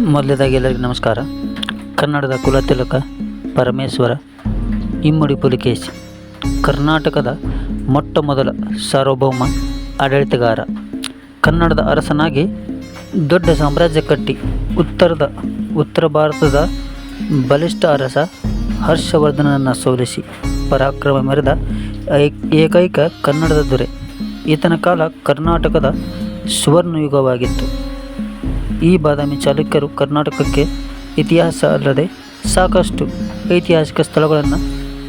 ಮೊದಲನೇದಾಗಿ ಎಲ್ಲರಿಗೂ ನಮಸ್ಕಾರ. ಕನ್ನಡದ ಕುಲತಿಲಕ ಪರಮೇಶ್ವರ ಇಮ್ಮಡಿ ಪುಲಿಕೇಶಿ, ಕರ್ನಾಟಕದ ಮೊಟ್ಟ ಮೊದಲ ಸಾರ್ವಭೌಮ ಆಡಳಿತಗಾರ. ಕನ್ನಡದ ಅರಸನಾಗಿ ದೊಡ್ಡ ಸಾಮ್ರಾಜ್ಯ ಕಟ್ಟಿ ಉತ್ತರದ, ಉತ್ತರ ಭಾರತದ ಬಲಿಷ್ಠ ಅರಸ ಹರ್ಷವರ್ಧನನ್ನು ಸೋಲಿಸಿ ಪರಾಕ್ರಮ ಮೆರೆದ ಏಕೈಕ ಕನ್ನಡದ ದೊರೆ. ಈತನ ಕಾಲ ಕರ್ನಾಟಕದ ಸುವರ್ಣಯುಗವಾಗಿತ್ತು. ಈ ಬಾದಾಮಿ ಚಾಲುಕ್ಯರು ಕರ್ನಾಟಕಕ್ಕೆ ಇತಿಹಾಸ ಅಲ್ಲದೆ ಸಾಕಷ್ಟು ಐತಿಹಾಸಿಕ ಸ್ಥಳಗಳನ್ನು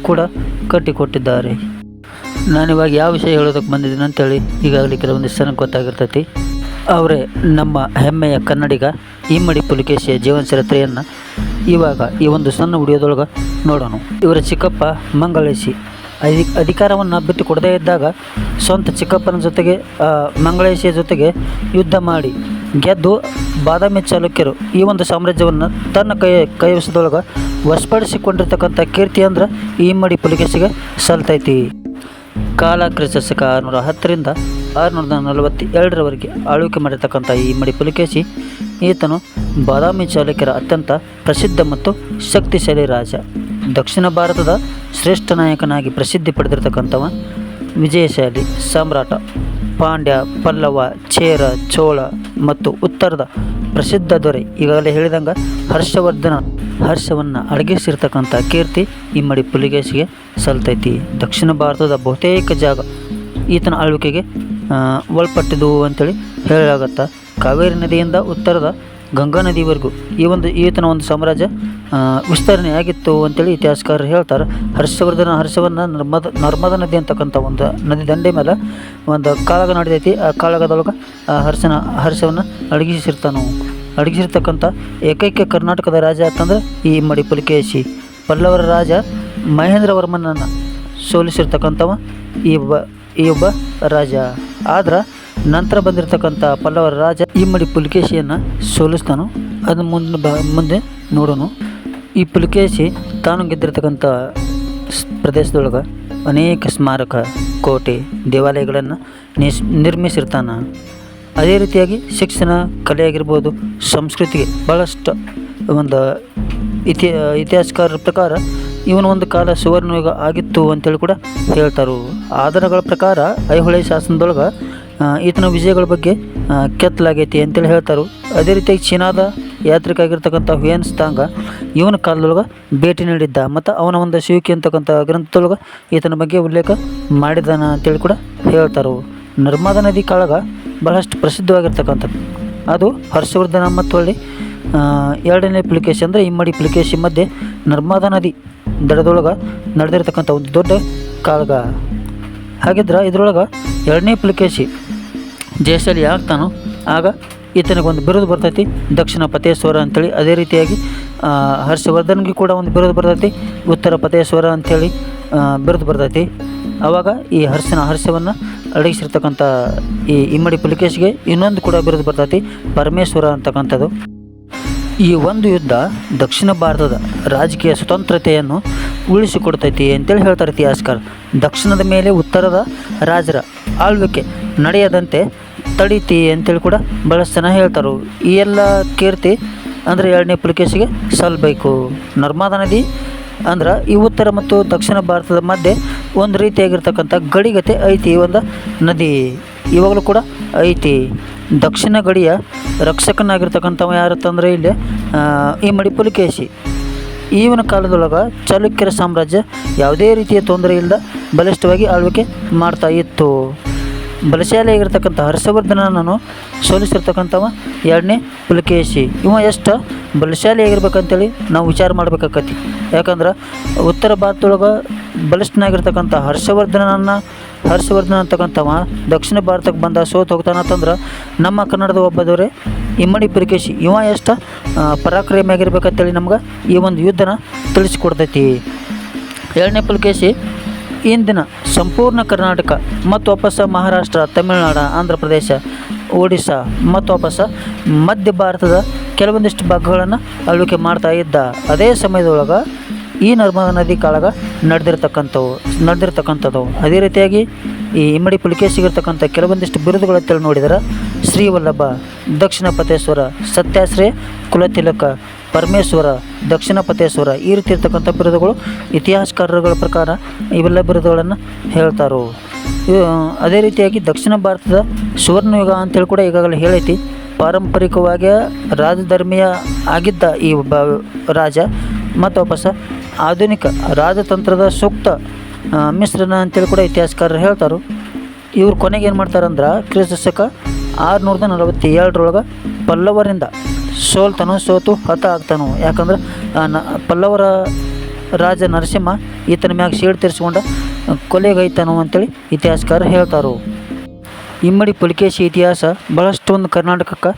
ಕೂಡ ಕಟ್ಟಿಕೊಟ್ಟಿದ್ದಾರೆ. ನಾನಿವಾಗ ಯಾವ ವಿಷಯ ಹೇಳೋದಕ್ಕೆ ಬಂದಿದ್ದೀನಿ ಅಂತೇಳಿ ಈಗಾಗಲೇ ಕೆಲವೊಂದಿಷ್ಟು ಜನಕ್ಕೆ ಗೊತ್ತಾಗಿರ್ತೈತಿ. ಅವರೇ ನಮ್ಮ ಹೆಮ್ಮೆಯ ಕನ್ನಡಿಗ ಇಮ್ಮಡಿ ಪುಲಿಕೇಶಿಯ ಜೀವನ ಚರಿತ್ರೆಯನ್ನು ಇವಾಗ ಈ ಒಂದು ಸಣ್ಣ ವಿಡಿಯೋದೊಳಗೆ ನೋಡೋಣ. ಇವರ ಚಿಕ್ಕಪ್ಪ ಮಂಗಳೇಶಿ ಅಧಿ, ಅಧಿಕಾರವನ್ನು ಬಿಟ್ಟು ಕೊಡದೇ ಇದ್ದಾಗ ಸ್ವಂತ ಚಿಕ್ಕಪ್ಪನ ಜೊತೆಗೆ ಮಂಗಳೇಶಿಯ ಜೊತೆಗೆ ಯುದ್ಧ ಮಾಡಿ ಗೆದ್ದು ಬಾದಾಮಿ ಚಾಲುಕ್ಯರು ಈ ಒಂದು ಸಾಮ್ರಾಜ್ಯವನ್ನು ತನ್ನ ಕೈ ಕೈವಶದೊಳಗೆ ವಶಪಡಿಸಿಕೊಂಡಿರ್ತಕ್ಕಂಥ ಕೀರ್ತಿ ಅಂದ್ರೆ ಈ ಮಡಿ ಪುಲಿಕೇಶಿಗೆ ಸಲ್ತೈತಿ. ಕಾಲ ಕ್ರಿಸ್ತಕ ಆರುನೂರ ಹತ್ತರಿಂದ ಆರುನೂರ ನಲವತ್ತೆರಡರವರೆಗೆ ಆಳ್ವಿಕೆ ಮಾಡಿರ್ತಕ್ಕಂಥ ಈ ಮಡಿ ಪುಲಿಕೇಶಿ ಈತನು ಬಾದಾಮಿ ಚಾಲುಕ್ಯರ ಅತ್ಯಂತ ಪ್ರಸಿದ್ಧ ಮತ್ತು ಶಕ್ತಿಶಾಲಿ ರಾಜ. ದಕ್ಷಿಣ ಭಾರತದ ಶ್ರೇಷ್ಠ ನಾಯಕನಾಗಿ ಪ್ರಸಿದ್ಧಿ ಪಡೆದಿರತಕ್ಕಂಥವ ವಿಜಯಶಾಲಿ ಸಾಮ್ರಾಟ ಪಾಂಡ್ಯ, ಪಲ್ಲವ, ಚೇರ, ಚೋಳ ಮತ್ತು ಉತ್ತರದ ಪ್ರಸಿದ್ಧ ದೊರೆ. ಈಗಾಗಲೇ ಹೇಳಿದಂಗೆ ಹರ್ಷವರ್ಧನ ಹರ್ಷವನ್ನು ಅಡಗಿಸಿರ್ತಕ್ಕಂಥ ಕೀರ್ತಿ ಇಮ್ಮಡಿ ಪುಲಿಗೇಶಿಗೆ ಸಲ್ತೈತಿ. ದಕ್ಷಿಣ ಭಾರತದ ಬಹುತೇಕ ಜಾಗ ಈತನ ಆಳ್ವಿಕೆಗೆ ಒಳಪಟ್ಟಿದ್ದವು ಒಳಪಟ್ಟಿದ್ದು ಅಂತೇಳಿ ಹೇಳಲಾಗತ್ತೆ. ಕಾವೇರಿ ನದಿಯಿಂದ ಉತ್ತರದ ಗಂಗಾ ನದಿವರೆಗೂ ಈ ಒಂದು ಈತನ ಒಂದು ಸಾಮ್ರಾಜ್ಯ ವಿಸ್ತರಣೆ ಆಗಿತ್ತು ಅಂತೇಳಿ ಇತಿಹಾಸಕಾರರು ಹೇಳ್ತಾರೆ. ಹರ್ಷವರ್ಧನ ಹರ್ಷವನ್ನು ನರ್ಮದ, ನರ್ಮದಾ ನದಿ ಅಂತಕ್ಕಂಥ ಒಂದು ನದಿ ದಂಡೆ ಮೇಲೆ ಒಂದು ಕಾಳಗ ನಡೆದೈತಿ. ಆ ಕಾಳಗದೊಳಗೆ ಹರ್ಷನ, ಹರ್ಷವನ್ನು ಅಡಗಿಸಿರ್ತಾನು ಅಡಗಿಸಿರ್ತಕ್ಕಂಥ ಏಕೈಕ ಕರ್ನಾಟಕದ ರಾಜ ಅಂತಂದ್ರೆ ಈ ಇಮ್ಮಡಿ ಪುಲಿಕೇಶಿ ಪಲ್ಲವರ ರಾಜ ಮಹೇಂದ್ರವರ್ಮನನ್ನು ಸೋಲಿಸಿರ್ತಕ್ಕಂಥವ ಈ ಒಬ್ಬ ಈ ಒಬ್ಬ ರಾಜ. ಆದ್ರೆ ನಂತರ ಬಂದಿರತಕ್ಕಂಥ ಪಲ್ಲವರ ರಾಜ ಇಮ್ಮಡಿ ಪುಲಿಕೇಶಿಯನ್ನು ಸೋಲಿಸ್ತಾನು. ಅದನ್ನು ಮುಂದೆ ಬ, ಮುಂದೆ ನೋಡೋಣ ಈ ಪುಲಿಕೇಶಿ ತಾನು ಗೆದ್ದಿರ್ತಕ್ಕಂಥ ಪ್ರದೇಶದೊಳಗೆ ಅನೇಕ ಸ್ಮಾರಕ, ಕೋಟೆ, ದೇವಾಲಯಗಳನ್ನು ನಿಸ್, ನಿರ್ಮಿಸಿರ್ತಾನೆ. ಅದೇ ರೀತಿಯಾಗಿ ಶಿಕ್ಷಣ ಕಲೆ ಆಗಿರ್ಬೋದು ಸಂಸ್ಕೃತಿಗೆ ಭಾಳಷ್ಟು ಒಂದು ಇತಿ ಇತಿಹಾಸಕಾರರ ಪ್ರಕಾರ ಇವನು ಒಂದು ಕಾಲ ಸುವರ್ಣಯುಗ ಆಗಿತ್ತು ಅಂತೇಳಿ ಕೂಡ ಹೇಳ್ತಾರೆ. ಆಧಾರಗಳ ಪ್ರಕಾರ ಐಹೊಳೆ ಶಾಸನದೊಳಗೆ ಈತನ ವಿಜಯಗಳ ಬಗ್ಗೆ ಕೆತ್ತಲಾಗೈತಿ ಅಂತೇಳಿ ಹೇಳ್ತಾರೆ. ಅದೇ ರೀತಿಯಾಗಿ ಚೀನಾದ ಯಾತ್ರಿಕ ಆಗಿರ್ತಕ್ಕಂಥ ಹುಯನ್ ಸ್ತಾಂಗ ಇವನ ಕಾಲದೊಳಗೆ ಭೇಟಿ ನೀಡಿದ್ದ ಮತ್ತು ಅವನ ಒಂದು ಶಿವಿಕೆ ಅಂತಕ್ಕಂಥ ಗ್ರಂಥದೊಳಗೆ ಈತನ ಬಗ್ಗೆ ಉಲ್ಲೇಖ ಮಾಡಿದ್ದಾನ ಅಂತೇಳಿ ಕೂಡ ಹೇಳ್ತಾರೆ. ನರ್ಮದಾ ನದಿ ಕಾಳಗ ಬಹಳಷ್ಟು ಪ್ರಸಿದ್ಧವಾಗಿರ್ತಕ್ಕಂಥದ್ದು. ಅದು ಹರ್ಷವರ್ಧನ ಮತ್ತು ಹೊಳ್ಳಿ ಎರಡನೇ ಪ್ಲಿಕೇಶಿ ಅಂದರೆ ಇಮ್ಮಡಿ ಪ್ಲಿಕೇಶಿ ಮಧ್ಯೆ ನರ್ಮದಾ ನದಿ ದಡದೊಳಗೆ ನಡೆದಿರ್ತಕ್ಕಂಥ ಒಂದು ದೊಡ್ಡ ಕಾಳಗ. ಹಾಗಿದ್ರೆ ಇದ್ರೊಳಗೆ ಎರಡನೇ ಪುಲಿಕೇಶಿ ಜಯಶಾಲಿ ಆಗ್ತಾನೋ, ಆಗ ಈತನಿಗೊಂದು ಬಿರುದು ಬರ್ತೈತಿ. ದಕ್ಷಿಣ ಪತೇಶ್ವರ ಅಂಥೇಳಿ ಅದೇ ರೀತಿಯಾಗಿ ಹರ್ಷವರ್ಧನ್ಗೆ ಕೂಡ ಒಂದು ಬಿರುದು ಬರ್ತೈತಿ. ಉತ್ತರ ಪತೇಶ್ವರ ಅಂಥೇಳಿ ಬಿರುದು ಬರ್ತೈತಿ. ಆವಾಗ ಈ ಹರ್ಷನ ಹರ್ಷವನ್ನು ಅಡಗಿಸಿರ್ತಕ್ಕಂಥ ಈ ಇಮ್ಮಡಿ ಪುಲಿಕೇಶ್ಗೆ ಇನ್ನೊಂದು ಕೂಡ ಬಿರುದು ಬರ್ತೈತಿ, ಪರಮೇಶ್ವರ ಅಂತಕ್ಕಂಥದ್ದು. ಈ ಒಂದು ಯುದ್ಧ ದಕ್ಷಿಣ ಭಾರತದ ರಾಜಕೀಯ ಸ್ವತಂತ್ರತೆಯನ್ನು ಉಳಿಸಿಕೊಡ್ತೈತಿ ಅಂತೇಳಿ ಹೇಳ್ತಾರೆ ಇತಿಹಾಸಕಾರ. ದಕ್ಷಿಣದ ಮೇಲೆ ಉತ್ತರದ ರಾಜರ ಆಳ್ವಿಕೆ ನಡೆಯದಂತೆ ತಡೀತಿ ಅಂತೇಳಿ ಕೂಡ ಜನ ಹೇಳ್ತಾರೆ. ಈ ಎಲ್ಲ ಕೀರ್ತಿ ಅಂದರೆ ಎರಡನೇ ಪುಲಿಕೇಶಿಗೆ ಸಲ್ಲಬೇಕು ನರ್ಮದಾ ನದಿ ಅಂದ್ರೆ ಈ ಉತ್ತರ ಮತ್ತು ದಕ್ಷಿಣ ಭಾರತದ ಮಧ್ಯೆ ಒಂದು ರೀತಿಯಾಗಿರ್ತಕ್ಕಂಥ ಗಡಿಗತೆ ಐತಿ ಒಂದು ನದಿ. ಇವಾಗಲೂ ಕೂಡ ಐತಿ. ದಕ್ಷಿಣ ಗಡಿಯ ರಕ್ಷಕನಾಗಿರ್ತಕ್ಕಂಥವ ಯಾರತ್ತಂದ್ರೆ ಇಲ್ಲಿ ಈ ಮಡಿ ಪುಲಿಕೇಶಿ. ಈವನ ಕಾಲದೊಳಗೆ ಚಾಲುಕ್ಯರ ಸಾಮ್ರಾಜ್ಯ ಯಾವುದೇ ರೀತಿಯ ತೊಂದರೆ ಇಲ್ಲದ ಬಲಿಷ್ಠವಾಗಿ ಆಳ್ವಿಕೆ ಮಾಡ್ತಾ ಇತ್ತು. ಬಲಶಾಲಿಯಾಗಿರ್ತಕ್ಕಂಥ ಹರ್ಷವರ್ಧನನನ್ನು ಸೋಲಿಸಿರ್ತಕ್ಕಂಥವ. ಎರಡನೇ ಪುಲಕೇಶಿ. ಇವ ಎಷ್ಟು ಬಲಶಾಲಿಯಾಗಿರ್ಬೇಕಂತೇಳಿ ನಾವು ವಿಚಾರ ಮಾಡ್ಬೇಕಾಕತಿ. ಯಾಕಂದ್ರೆ ಉತ್ತರ ಭಾರತದೊಳಗೆ ಬಲಿಷ್ಠನಾಗಿರ್ತಕ್ಕಂಥ ಹರ್ಷವರ್ಧನನನ್ನು, ಹರ್ಷವರ್ಧನ ಅಂತಕ್ಕಂಥವ ದಕ್ಷಿಣ ಭಾರತಕ್ಕೆ ಬಂದ ಸೋತು ಹೋಗ್ತಾನಂತಂದ್ರೆ ನಮ್ಮ ಕನ್ನಡದ ಒಬ್ಬದವರೇ ಇಮ್ಮಡಿ ಪುಲಕೇಶಿ. ಇವ ಎಷ್ಟು ಪರಾಕ್ರಮಿ ಆಗಿರ್ಬೇಕಂತೇಳಿ ನಮ್ಗೆ ಈ ಒಂದು ಯುದ್ಧನ ತಿಳಿಸ್ಕೊಡ್ತೈತಿ. ಎರಡನೇ ಪುಲಿಕೇಶಿ ಇಂದಿನ ಸಂಪೂರ್ಣ ಕರ್ನಾಟಕ ಮತ್ತು ವಾಪಸ್ ಮಹಾರಾಷ್ಟ್ರ, ತಮಿಳುನಾಡು, ಆಂಧ್ರ ಪ್ರದೇಶ, ಒಡಿಶಾ ಮತ್ತು ವಾಪಸ್ ಮಧ್ಯ ಭಾರತದ ಕೆಲವೊಂದಿಷ್ಟು ಭಾಗಗಳನ್ನು ಆಳ್ವಿಕೆ ಮಾಡ್ತಾ ಇದ್ದ ಅದೇ ಸಮಯದೊಳಗೆ ಈ ನರ್ಮದಾ ನದಿ ಕಾಳಗ ನಡೆದಿರ್ತಕ್ಕಂಥವು, ನಡೆದಿರ್ತಕ್ಕಂಥದ್ದು. ಅದೇ ರೀತಿಯಾಗಿ ಈ ಇಮ್ಮಡಿ ಪುಲಿಕೇಶಿಗಿರ್ತಕ್ಕಂಥ ಕೆಲವೊಂದಿಷ್ಟು ಬಿರುದುಗಳಂತೇಳಿ ನೋಡಿದರೆ ಶ್ರೀವಲ್ಲಭ ದಕ್ಷಿಣ ಪತೇಶ್ವರ ಸತ್ಯಾಶ್ರಯ, ಕುಲತಿಲಕ ಪರಮೇಶ್ವರ, ದಕ್ಷಿಣ ಪತೇಶ್ವರ ಈ ರೀತಿ ಇರ್ತಕ್ಕಂಥ ಬಿರುದುಗಳು ಇತಿಹಾಸಕಾರರುಗಳ ಪ್ರಕಾರ ಇವೆಲ್ಲ ಬಿರುದುಗಳನ್ನು ಹೇಳ್ತಾರೋ. ಅದೇ ರೀತಿಯಾಗಿ ದಕ್ಷಿಣ ಭಾರತದ ಸುವರ್ಣಯುಗ ಅಂತೇಳಿ ಕೂಡ ಈಗಾಗಲೇ ಹೇಳೈತಿ. ಪಾರಂಪರಿಕವಾಗಿ ರಾಜಧರ್ಮೀಯ ಆಗಿದ್ದ ಈ ಒಬ್ಬ ರಾಜ ಮತ್ತು ವಾಪಸ್ ಆಧುನಿಕ ರಾಜತಂತ್ರದ ಸೂಕ್ತ ಮಿಶ್ರಣ ಅಂತೇಳಿ ಕೂಡ ಇತಿಹಾಸಕಾರರು ಹೇಳ್ತಾರೆ. ಇವ್ರು ಕೊನೆಗೆ ಏನು ಮಾಡ್ತಾರಂದ್ರೆ ಕ್ರಿಸ್ತಕ ಆರುನೂರದ ನಲವತ್ತೇಳರೊಳಗೆ ಪಲ್ಲವರಿಂದ ಸೋಲ್ತಾನೋ ಸೋತು ಹತ ಆಗ್ತಾನೋ? ಯಾಕಂದ್ರೆ ಪಲ್ಲವರ ರಾಜ ನರಸಿಂಹ ಈತನ ಮ್ಯಾಗ ಶೇಡ್ ತೀರಿಸ್ಕೊಂಡ ಕೊಲೆಗೈತಾನೋ ಅಂತೇಳಿ ಇತಿಹಾಸಕಾರ ಹೇಳ್ತಾರೋ. ಇಮ್ಮಡಿ ಪುಲಿಕೇಶಿ ಇತಿಹಾಸ ಬಹಳಷ್ಟೊಂದು ಕರ್ನಾಟಕಕ್ಕೆ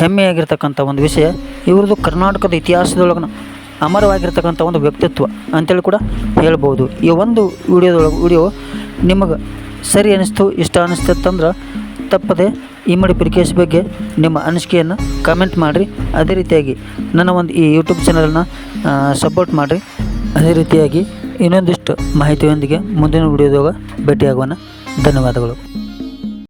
ಹೆಮ್ಮೆಯಾಗಿರ್ತಕ್ಕಂಥ ಒಂದು ವಿಷಯ. ಇವ್ರದ್ದು ಕರ್ನಾಟಕದ ಇತಿಹಾಸದೊಳಗನ ಅಮರವಾಗಿರ್ತಕ್ಕಂಥ ಒಂದು ವ್ಯಕ್ತಿತ್ವ ಅಂತೇಳಿ ಕೂಡ ಹೇಳ್ಬೋದು. ಈ ಒಂದು ವಿಡಿಯೋದೊಳಗೆ ವಿಡಿಯೋ ನಿಮಗೆ ಸರಿ ಅನಿಸ್ತು, ಇಷ್ಟ ಅನ್ನಿಸ್ತಂದ್ರೆ ತಪ್ಪದೆ ಇಮ್ಮಡಿ ಪುಲಿಕೇಶಿ ಬಗ್ಗೆ ನಿಮ್ಮ ಅನಿಸಿಕೆಯನ್ನು ಕಮೆಂಟ್ ಮಾಡಿರಿ. ಅದೇ ರೀತಿಯಾಗಿ ನನ್ನ ಒಂದು ಈ ಯೂಟ್ಯೂಬ್ ಚಾನಲನ್ನು ಸಪೋರ್ಟ್ ಮಾಡಿರಿ. ಅದೇ ರೀತಿಯಾಗಿ ಇನ್ನೊಂದಿಷ್ಟು ಮಾಹಿತಿಯೊಂದಿಗೆ ಮುಂದಿನ ವಿಡಿಯೋದಾಗ ಭೇಟಿಯಾಗೋಣ. ಧನ್ಯವಾದಗಳು.